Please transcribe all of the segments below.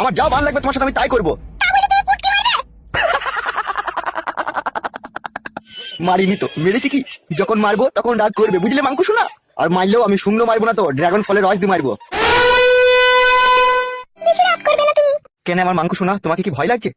আমার যা ভালো লাগবে তোমার সাথে আমি তাই করব। মারিনি তো মেরেছি কি? যখন মারবো তখন রাগ করবে বুঝলে মাংকু শোনা আর মারলেও আমি শুকনো মারবো না তো ড্রাগন ফলের রস দিয়ে মারবো। কেন আমার মাংকু শোনা তোমাকে কি ভয় লাগছে?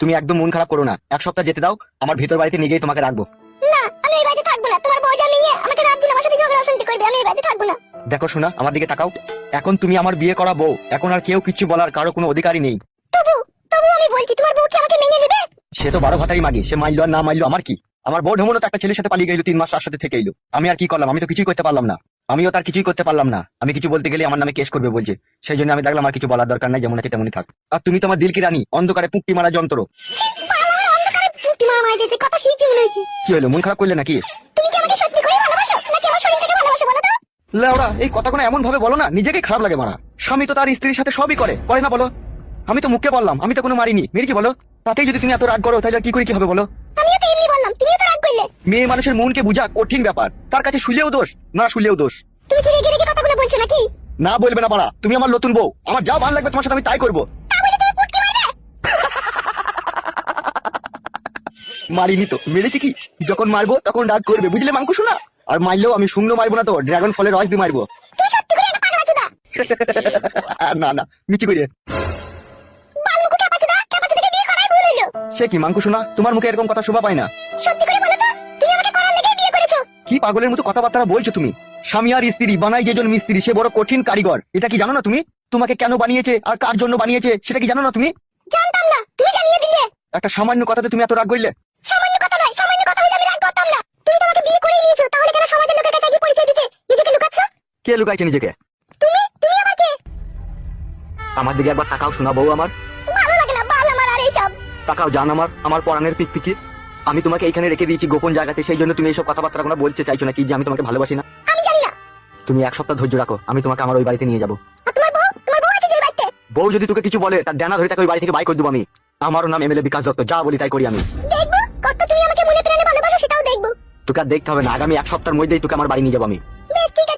তুমি একদম মন খারাপ করো না। এক সপ্তাহ যেতে দাও আমার ভিতর বাড়িতে নিয়ে গিয়ে তোমাকে রাখব। দেখো শোনা আমার দিকে তাকাও। এখন তুমি আমার বিয়ে করা বউ। এখন আর কেউ কিছু বলার কারও কোনো অধিকারই নেই। তবু তবু আমি বলছি তোমার বউ কি আমাকে মেনে নেবে? সে তো বারো ভাতাই মাগে। সে মাইলো আর না মাইলো আমার কি? আমার বউ ঢমলো তো একটা ছেলের সাথে পালিয়ে গেল তিন মাস তার সাথে থেকে এলো। আমি আর কি করলাম? আমি তো কিছুই করতে পারলাম না। আমিও তার কিছুই করতে পারলাম না। আমি কিছু বলতে গেলে আমার নামে কেস করবে বলছে। সেই জন্য আমি দেখলাম আর কিছু বলার দরকার নাই যেমন আছে তেমনই থাক। আর তুমি তোমার দিল কি রানী অন্ধকারে পুঁকটি মারা যন্ত্র কি হলো মন খারাপ করলে নাকি তুমি কি আমাকে সত্যি করে ভালোবাসো নাকি আমার শরীরটাকে ভালোবাসো বলো তো লেওড়া এই কথাগুলো এমন ভাবে বলো না নিজেকে খারাপ লাগে মারা। স্বামী তো তার স্ত্রীর সাথে সবই করে। করে না বলো। আমি তো মুখে বললাম আমি তো কোনো মারিনি। মেরেছি বলো? তাতেই যদি তুমি এত রাগ করো তাহলে কি করে কি হবে বলো? আমিও তো এমনি বললাম তুমিও তো রাগ করলে। মেয়ে মানুষের মনকে বুঝা কঠিন ব্যাপার। তার কাছে শুলেও দোষ না শুলেও দোষ। তুমি কি রেগে রেগে কথাগুলো বলছো নাকি? না বলবে না পারা তুমি আমার নতুন বউ। আমার যা ভালো লাগবে তোমার সাথে আমি তাই করব। মারিনি তো মেরেছি কি? যখন মারবো তখন রাগ করবে বুঝলে মাংকু শোনা আর মারলেও আমি শুকনো মারবো না তো ড্রাগন ফলের রস দিয়ে মারবো। না না মিচি করে সে কি মাংকু শোনা? তোমার মুখে এরকম কথা শোভা পায় না। কি পাগলের মতো কথাবার্তা বলছো তুমি? স্বামী আর স্ত্রী বানাই যেজন মিস্ত্রি সে বড় কঠিন কারিগর। এটা কি জানো না তুমি? তোমাকে কেন বানিয়েছে আর কার জন্য বানিয়েছে সেটা কি জানো না তুমি? জানতাম না তুমি জানিয়ে দিলে। একটা সামান্য কথাতে তুমি এত রাগ করলে সামান্য কথা নয় সামান্য কথা হলে আমি রাগ করতাম না তুমি তো আমাকে বিয়ে করে নিয়েছো তাহলে কেন সমাজের লোকের কাছে গিয়ে পরিচয় দিতে নিজেকে লুকাচ্ছ কে লুকাইছে নিজেকে? তুমি তুমি আমার কে? আমার দিকে একবার তাকাও শোনা বউ আমার। ভালো লাগে না বাল আমার আর এইসব। তাকাও জান আমার আমার পরাণের পিক পিকি আমি তোমাকে এখানে রেখে দিয়েছি গোপন জায়গাতে সেই জন্য তুমি এইসব কথাবার্তা কোনো বলতে চাইছো না কি যে আমি তোমাকে ভালোবাসি না? আমি জানি না। তুমি এক সপ্তাহ ধৈর্য রাখো আমি তোমাকে আমার ওই বাড়িতে নিয়ে যাব। আর তোমার বউ? তোমার বউ আছে যে বাড়িতে? বউ যদি তোকে কিছু বলে তার ডানা ধরে তাকে ওই বাড়ি থেকে বাই করে দেবো আমি। আমারও নাম এমএলএ বিকাশ দত্ত যা বলি তাই করি আমি। দেখব? কত তুমি আমাকে মনে প্রাণে ভালোবাসো সেটাও দেখব। তোকে আর দেখতে হবে না আগামী এক সপ্তাহের মধ্যেই তোকে আমার বাড়ি নিয়ে যাব আমি। বেশ ঠিক আছে।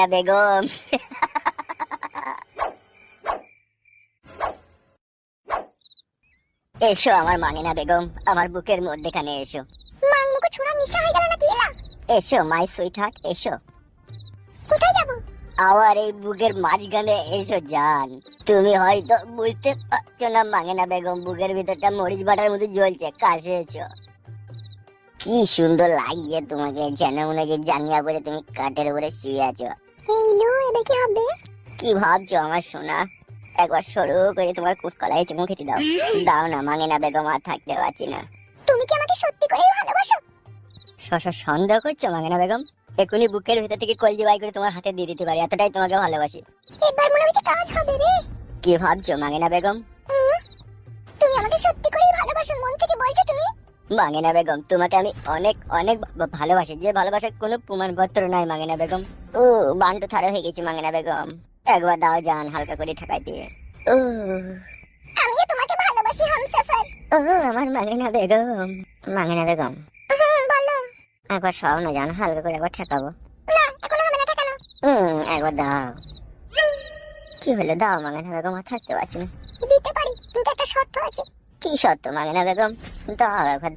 না বেগম। এসো আমার মাগে না বেগম আমার বুকের মধ্যেখানে এসো। মাংমুখ ছোড়া নিশা হয়ে গেল নাকি এলা? এসো মাই সুইট হার্ট এসো। কোথায় যাব? আমার এই বুকের মাঝখানে এসো জান। তুমি হয়তো বুঝতে পারছ না মাঙ্গেনা বেগম বুকের ভিতরটা মরিচ বাটার মতো জ্বলছে কাছে এসো। কি সুন্দর লাগছে তোমাকে যেন মনে হচ্ছে জাঙ্গিয়া পরে তুমি কাঠের উপরে শুয়ে আছো। এই লো এবার কি হবে? কি ভাবছ আমার সোনা? একবার সরু করে তোমার কুটকলায় চুমু খেতে দাও। দাও না মাঙ্গেনা বেগম আর থাকতে পারছি না। তুমি কি আমাকে সত্যি করেই ভালোবাসো? শশা সন্দেহ করছ মাঙ্গেনা বেগম? এখনই বুকের ভিতর থেকে কলজি বাই করে তোমার হাতে দিয়ে দিতে পারি এতটাই তোমাকে ভালোবাসি। এবার মনে হচ্ছে কাজ হবে রে। কি ভাবছ মাঙ্গেনা বেগম? তুমি আমাকে সত্যি করেই মাঙ্গেনা বেগম তোমাকে আমি অনেক অনেক ভালোবাসি। যে ভালোবাসার কোনো প্রমাণপত্র নাই মাঙ্গেনা বেগম। ও বান্টু থারো হয়ে গেছি মাঙ্গেনা বেগম। একবার দাও জান হালকা করে ঠেকাই দিয়ে। ও আমিও তোমাকে ভালোবাসি হামসাফার। ও আমার মাঙ্গেনা বেগম মাঙ্গেনা বেগম। বলো। একবার সব না জান হালকা করে একবার ঠেকাবো। না এখনও হবে না ঠেকানো। হুম একবার দাও। কি হলো দাও মাঙ্গেনা বেগম আর থাকতে পারছি না। দিতে পারি কিন্তু একটা শর্ত আছে। কি সত্য মাঙ্গেনা বেগম? দাও একবার